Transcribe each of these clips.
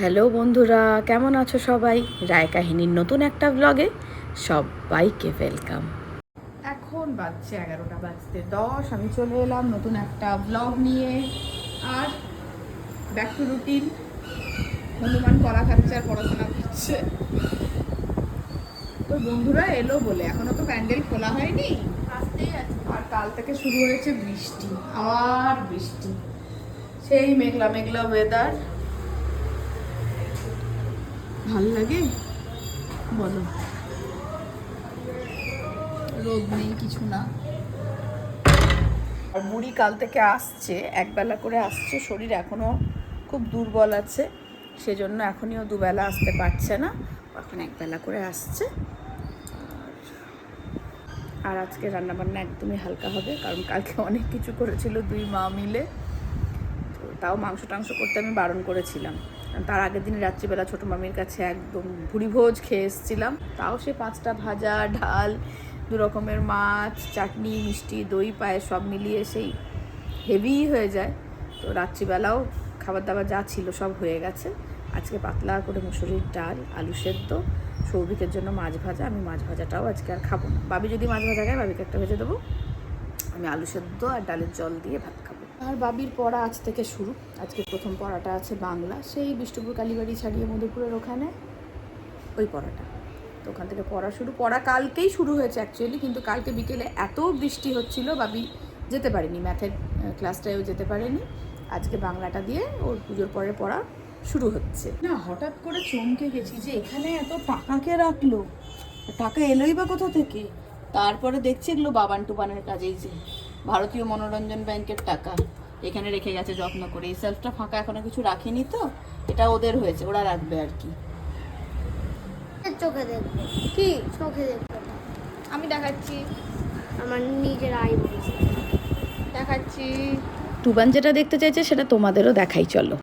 Hello বন্ধুরা কেমন আছো সবাই? রায় কাহিনীর নতুন একটা ব্লগে সবাইকে ওয়েলকাম এখন বাজছে এগারোটা বাজতে দশ আমি চলে এলাম নতুন একটা ব্লগ নিয়ে। আর ব্যাক টু রুটিন হনুমান কলা খাচ্ছে আর পড়াশোনা করছে। তো বন্ধুরা এলো বলে এখনও তো প্যান্ডেল খোলা হয়নি। আর কাল থেকে শুরু হয়েছে বৃষ্টি আবার বৃষ্টি। সেই মেঘলা মেঘলা ওয়েদার ভালো লাগে? বলো। রোদ নেই, কিছু না। আর বুড়ি কাল থেকে আসছে, একবেলা করে আসছে, শরীর এখনও খুব দুর্বল আছে, সেজন্য এখনই ও দুবেলা আসতে পারছে না এখন একবেলা করে আসছে। আর আজকে রান্নাবান্না একদমই হালকা হবে, কারণ কালকে অনেক কিছু করেছিল দুই মা মিলে, তো তাও মাংস টাংস করতে আমি বারণ করেছিলাম। তার আগের দিন রাত্রিবেলা ছোটো মামির কাছে একদম ভুড়ি ভোজ খেয়ে এসেছিলাম। তাও সে পাঁচটা ভাজা, ডাল দু রকমের মাছ, চাটনি, মিষ্টি, দই পায়ে সব মিলিয়ে সেই হেভি হয়ে যায়। তো রাত্রিবেলাও খাবার দাবার যা ছিল সব হয়ে গেছে। আজকে পাতলা করে মুসুরির ডাল, আলু সেদ্ধ, সৌভিকের জন্য মাছ ভাজা। আমি মাছ ভাজাটাও আজকে আর খাব না। বাবি যদি মাছ ভাজা খায়, বাবিকে একটা ভেজে দেবো। আমি আলু সেদ্ধ আর ডালের জল দিয়ে ভাত খাব। আর বাবির পড়া আজ থেকে শুরু। আজকে প্রথম পড়াটা আছে বাংলা। সেই বিষ্ণুপুর কালীবাড়ি ছাড়িয়ে মধুপুরের ওখানে ওই পড়াটা। তো ওখান থেকে পড়া শুরু। পড়া কালকেই শুরু হয়েছে অ্যাকচুয়ালি কিন্তু কালকে বিকেলে এত বৃষ্টি হচ্ছিল, বাবি যেতে পারেনি। ম্যাথের ক্লাসটায়ও যেতে পারেনি। আজকে বাংলাটা দিয়ে ওর পুজোর পরে পড়া শুরু হচ্ছে। না, হঠাৎ করে চমকে গেছি যে এখানে এত টাকাকে রাখল। টাকা এলোই বা কোথা থেকে? তারপরে দেখছি এগুলো বাবান টুবানের কাজেই যে ভারতীয় মনোরঞ্জন ব্যাংকের টাকা। এখানে রেখে গেছে যত্ন করে। এই সেলফটা ফাঁকা এখনও কিছু রাখিনি তো। এটা ওদের হয়েছে ওরা রাখবে আর কি। চোখে দেখব। কি? চোখে দেখব আমি দেখাচ্ছি। আমার নিজের আই দেখাচ্ছি। টুবান যেটা দেখতে চাইছে সেটা তোমাদেরও দেখাই চলো।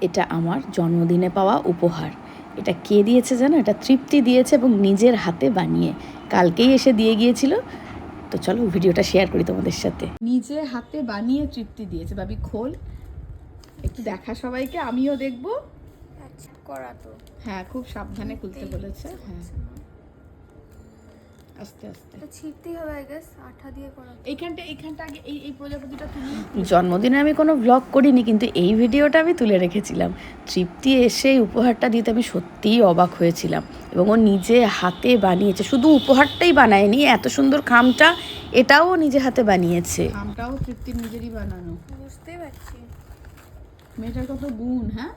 এটা আমার জন্মদিনে পাওয়া উপহার। এটা কে দিয়েছে জানো? এটা তৃপ্তি দিয়েছে এবং নিজের হাতে বানিয়ে। কালকেই এসে দিয়ে গিয়েছিল। তো চলো ভিডিওটা শেয়ার করি তোমাদের সাথে। নিজে হাতে বানিয়ে তৃপ্তি দিয়েছে। বাবি খোল। একটু দেখা সবাইকে আমিও দেখব। আচ্ছা করা হ্যাঁ খুব সাবধানে খুলতে বলেছে। হ্যাঁ। আস্তে আস্তে। হবে আই গেস আঠা দিয়ে করা এইখানটা এইখানটা আগে এই এই প্রজাপতিটা তুলি। জন্মদিনে আমি কোনো ব্লগ করিনি কিন্তু এই ভিডিওটা আমি তুলে রেখেছিলাম। তৃপ্তি এসে এই উপহারটা দিতে আমি সত্যিই অবাক হয়েছিলাম। এবং ও নিজে হাতে বানিয়েছে। শুধু উপহারটাই বানায়নি এত সুন্দর খামটা এটাও নিজে হাতে বানিয়েছে। খামটাও তৃপ্তির নিজেরই বানানো। বুঝতেই পারছি। মেয়েটার কত গুণ হ্যাঁ?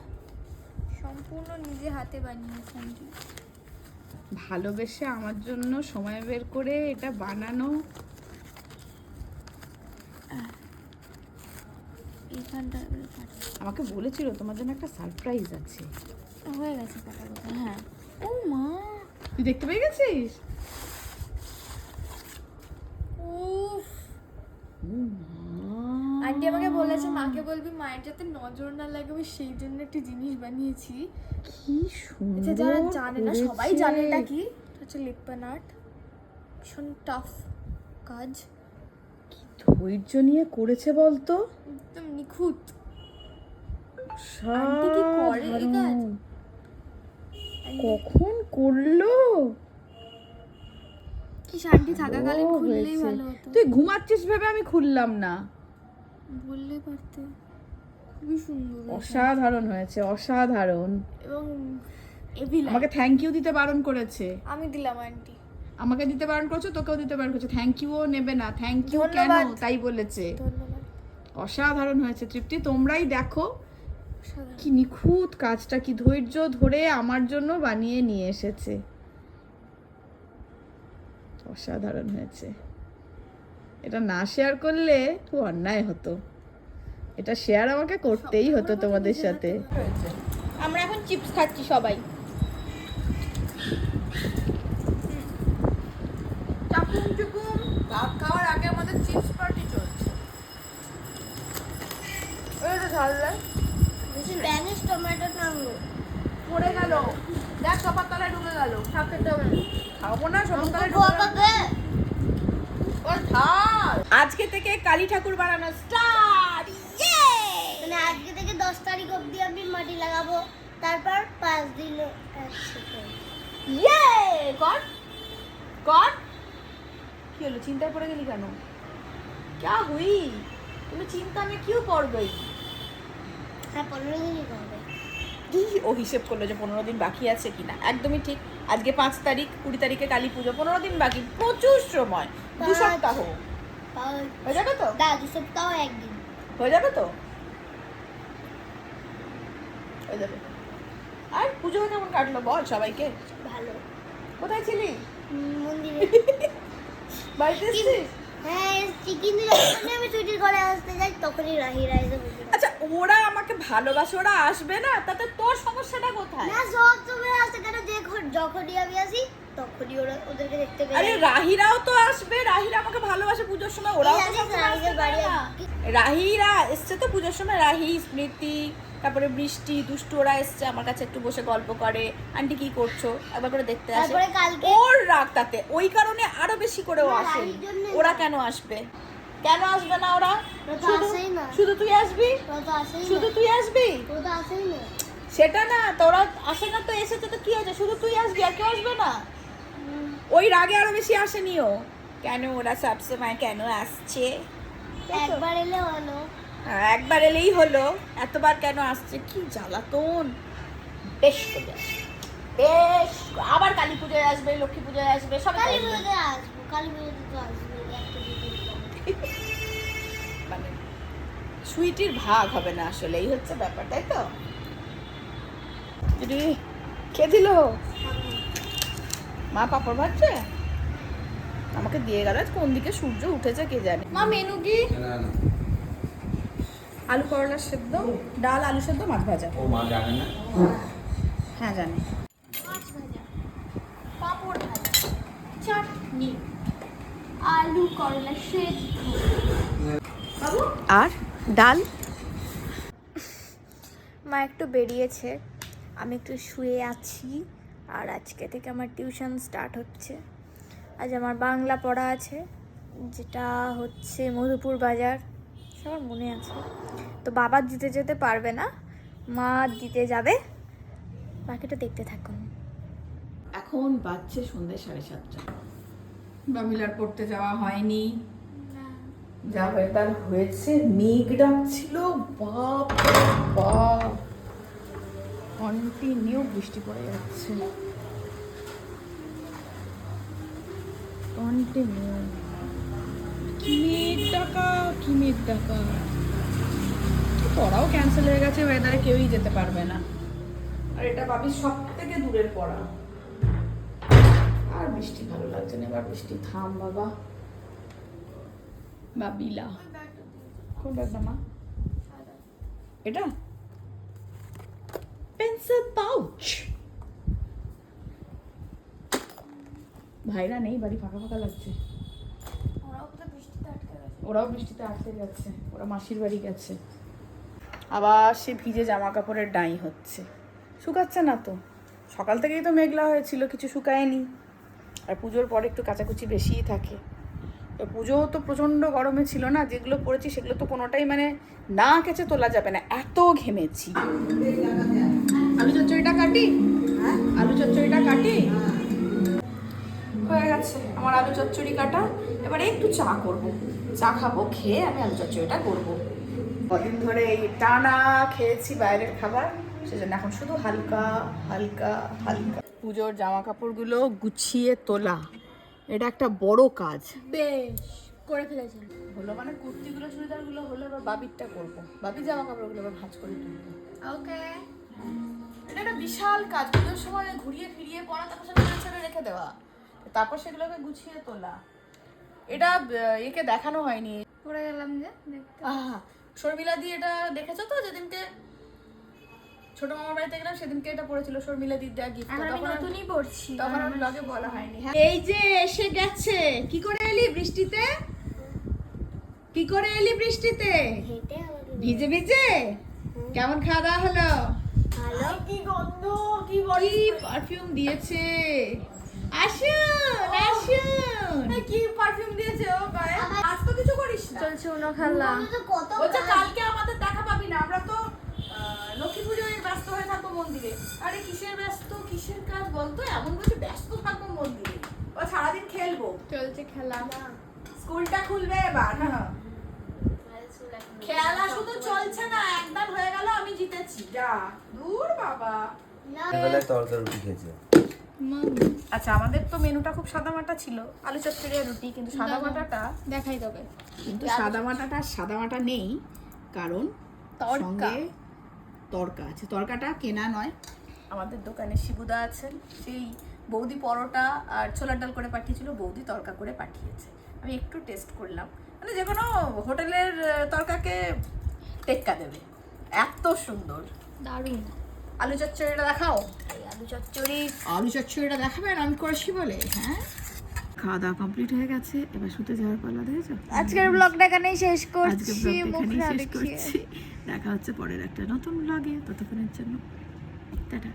সম্পূর্ণ নিজে হাতে বানিয়েছি ভালোবেসে আমার জন্য সময় বের করে এটা বানানো। আমাকে বলেছিল তোমার জন্য একটা সারপ্রাইজ আছে। হয়ে গেছে কথা হ্যাঁ। ও মা তুই দেখতে পেয়ে গেছিস। আন্টি আমাকে বলেছে মাকে বলবি মায়ের যাতে নজর না লাগে আমি সেই জন্য একটি জিনিস বানিয়েছি। কি সুন্দর যারা জানে না সবাই জানে এটা কি? হচ্ছে লিপ আর্ট ভীষণ টাফ কাজ। কি ধৈর্য নিয়ে করেছে বলতো? একদম নিখুঁত। আন্টি কি করে এই কাজ? কখন করল? কি শান্তি থাকাকালীন খুললেই ভালো হতো। তুই ঘুমাচ্ছিস ভেবে আমি খুললাম না। বললেই পারতে। খুবই সুন্দর অসাধারণ হয়েছে অসাধারণ। এবং আমাকে থ্যাংক ইউ দিতে বারণ করেছে। আমি দিলাম আন্টি। আমাকে দিতে বারণ করেছে তোকেও দিতে বারণ করেছে। থ্যাংক ইউও নেবে না। থ্যাংক ইউ কেন? তাই বলেছে। অসাধারণ হয়েছে। তৃপ্তি তোমরাই দেখো। কি নিখুঁত কাজটা কি ধৈর্য ধরে আমার জন্য বানিয়ে নিয়ে এসেছে। অসাধারণ হয়েছে। এটা না শেয়ার করলে খুব অন্যায় হতো। এটা শেয়ার আমাকে করতেই হতো তোমাদের সাথে। আমরা এখন চিপস খাচ্ছি সবাই। চাকুম চুকুম ভাত খাওয়ার আগে আমাদের চিপস পার্টি চলছে। ওটা ঝাললে স্প্যানিশ টমেটো নামলো পড়ে গেল দেখ সবার তলায় ঢুকে গেল থাকে টমেটো খাবো না সবার তলায় ঢুকে গেল। ওর থাল আজকে থেকে কালী ঠাকুর বানানো স্টার্ট মানে আজকে থেকে দশ তারিখ অবধি আমি মাটি লাগাবো তারপর পাঁচ দিন একসাথে ইয়ে কর কর কি হলো চিন্তায় পড়ে গেলি কেন क्या हुई তুমি চিন্তা মে কিউ পড় গই হ্যাঁ পনেরো দিনই ও হিসেব করল যে পনেরো দিন বাকি আছে কিনা? একদমই ঠিক। আজকে পাঁচ তারিখ কুড়ি তারিখে কালী পুজো। পনেরো দিন বাকি। প্রচুর সময়। দু সপ্তাহ। হয়ে যাবে তো? দা দু সপ্তাহ একদিন। হয়ে যাবে তো? হয়ে যাবে। আর পুজো কেমন কাটলো বল সবাইকে? ভালো। কোথায় ছিলি? মন্দিরে। বাড়িতে হ্যাঁ কিন্তু যখনই আমি ছুটির ঘরে আসতে যাই তখনই থাকে। আচ্ছা ওরা আমাকে ভালোবাসে ওরা আসবে না তাতে তোর সমস্যাটা কোথায়? না সব সময় আসতে কেন? যখন যখনই আমি আসি তখনই ওরা ওদেরকে দেখতে পেয়ে আরে রাহিরাও তো আসবে রাহিরা আমাকে ভালোবাসে পুজোর সময় ওরাও তো রাহিদের বাড়ি রাহিরা এসছে তো পুজোর সময় রাহি স্মৃতি তারপরে বৃষ্টি দুষ্টু ওরা এসছে আমার কাছে একটু বসে গল্প করে আন্টি কি করছ? একবার করে দেখতে আসে। ওর রাগ তাতে ওই কারণে আরও বেশি করে ও আসে ওরা কেন আসবে? কেন আসবে না ওরা? শুধু-। তুই আসবি? শুধু তুই আসবি? সেটা না তোরা আসে না তো এসেছে তো কি হয়েছে? শুধু তুই আসবি আর কেউ আসবে না? ওই রাগে আরও বেশি আসেনি ও কেন ওরা সবসময় কেন আসছে? একবার এলে হলো। হ্যাঁ, একবার এলেই হলো। এতবার কেন আসছে? কি জ্বালাতন। বেশ করে বেশ। আবার কালী পুজোয় আসবে লক্ষ্মী পুজোয় আসবে সব কালী পুজোতে আসব কালী পুজোতে তো আসবে। মানে সুইটির ভাগ হবে না আসলে এই হচ্ছে ব্যাপার তাই তো? কে দিল? মা পাপড় ভাজছে? আমাকে দিয়ে গেল কোন দিকে সূর্য উঠেছে কে জানে? মা মেনু কি? আলু করলা সেদ্ধ ডাল আলু সেদ্ধ মাছ ভাজা। ও মা জানে না? হ্যাঁ জানি। মাছ ভাজা পাঁপড় ভাজা চাটনি। আলু করলা সেদ্ধ। আর ডাল? মা একটু বেরিয়েছে। আমি একটু শুয়ে আছি আর আজকে থেকে আমার টিউশন স্টার্ট হচ্ছে। আজ আমার বাংলা পড়া আছে যেটা হচ্ছে মধুপুর বাজার। সবার মনে আছে। তো বাবা দিতে যেতে পারবে না মা দিতে যাবে। বাকিটা দেখতে থাকুন। এখন বাজছে সন্ধ্যে সাড়ে সাতটা। বাবিলার পড়তে যাওয়া হয়নি। যা ওয়েদার হয়েছে মেঘ ডাকছিল বাপ বাপ। কন্টিনিউ বৃষ্টি পড়ে যাচ্ছে। কন্টিনিউ কি মেঘ ডাকা কি মেঘ ডাকা পড়াও ক্যান্সেল হয়ে গেছে ওয়েদারে কেউই যেতে পারবে না। আর এটা বাবির সব থেকে দূরের পড়া। আর বৃষ্টি ভালো লাগছে না এবার বৃষ্টি। থাম বাবা। বাবিলা কোন ব্যাগটা মা? এটা? পেন্সিল পাউচ ভাইরা নেই বাড়ি ফাঁকা ফাঁকা লাগছে। ওরাও বৃষ্টিতে আটকে গেছে। ওরাও বৃষ্টিতে আটকে গেছে। ওরা মাসির বাড়ি গেছে। আবার সে ভিজে জামা কাপড়ের ডাই হচ্ছে। শুকাচ্ছে না তো। সকাল থেকেই তো মেঘলা হয়েছিল কিছু শুকায়নি। আর পুজোর পরে একটু কাচাকুচি বেশিই থাকে। তো পুজো তো প্রচণ্ড গরমে ছিল না, যেগুলো পড়েছি সেগুলো তো কোনোটাই মানে না কেচে তোলা যাবে না, এত ঘেমেছি। আলু চচ্চড়িটা কাটি? আলু চচ্চড়িটা কাটি? হয়ে গেছে, আমার আলু চচ্চড়ি কাটা। এবারে একটু চা করব। চা খাব, খেয়ে আমি আলু চচ্চড়িটা করব। কদিন ধরে এই টানা খেয়েছি বাইরের খাবার সেজন্য এখন শুধু হালকা হালকা হালকা। পুজোর জামা কাপড়গুলো গুছিয়ে তোলা এটা একটা বড় কাজ। বেশ করে ফেলেছেন। হলো মানে কুর্তিগুলো চুড়িদারগুলো হলো এবার বাবিরটা করব। বাবির জামা কাপড়গুলো এবার ভাঁজ করে তুলবো। ওকে। এটা একটা বিশাল কাজ পুজোর সময় ঘুরিয়ে ফিরিয়ে পড়া তারপর সেটা ছেড়ে ছেড়ে রেখে দেওয়া। তারপর সেগুলোকে গুছিয়ে তোলা। এটা একে দেখানো হয়নি। পড়ে গেলাম যে দেখতে। আহা শর্মিলা দি এটা দেখেছ তো? যেদিনকে ছোট মামার বাড়িতে গেলাম সেদিনকে এটা পড়েছিল শর্মিলা দির দেওয়া গিফট এখন আমি নতুনই পড়ছি। তখন আমি ব্লগে বলা হয়নি। হ্যাঁ। এই যে এসে গেছে। কি করে এলি বৃষ্টিতে? কি করে এলি বৃষ্টিতে? ভিজে ভিজে কেমন খাওয়া দাওয়া হলো? ভালো। কি গন্ধ কি বলি পারফিউম দিয়েছে? আসুন আসুন কি পারফিউম দিয়েছে ও গায়ে চলছে খেলা। বলছে কালকে আমাদের দেখা পাবি না আমরা তো লক্ষ্মী পুজোয় ব্যস্ত হয়ে থাকব মন্দিরে। আরে কিসের ব্যস্ত কিসের কাজ বলতো? এমন ব্যস্ত থাকব মন্দিরে। ও সারাদিন খেলব। চলছে খেলা। স্কুলটা খুলবে এবার হ্যাঁ। খেলা শুধু চলছে না একদম হয়ে গেল আমি জিতেছি। যা দূর বাবা। না। আচ্ছা আমাদের তো মেনুটা খুব সাদামাটা ছিল আলু চচ্চড়ি আর রুটি কিন্তু সাদামাটাটা দেখাই তবে। কিন্তু সাদামাটাটা সাদামাটা নেই কারণ। সঙ্গে তরকা আছে। তরকাটা কেনা নয়। আমাদের দোকানে শিবুদা আছেন সেই বৌদি পরোটা আর ছোলার ডাল করে পাঠিয়েছিল বৌদি তরকা করে পাঠিয়েছে। আমি একটু টেস্ট করলাম। মানে যে কোনো হোটেলের তরকাকে টেক্কা দেবে। এত সুন্দর। দারুণ। আলু চচ্চড়িটা দেখাও? আলু চচ্চড়ি। আলু চচ্চড়িটা দেখাবেন আমি করছি বলে হ্যাঁ? খাওয়া দাওয়া কমপ্লিট হয়ে গেছে এবার শুতে যাওয়ার পালা দেখেছ? আজকের ব্লগটা এখানেই শেষ করছি ব্লগটা মুখ এখানেই শেষ করছি। দেখা হচ্ছে পরের একটা নতুন ব্লগে ততক্ষণের জন্য টাটা।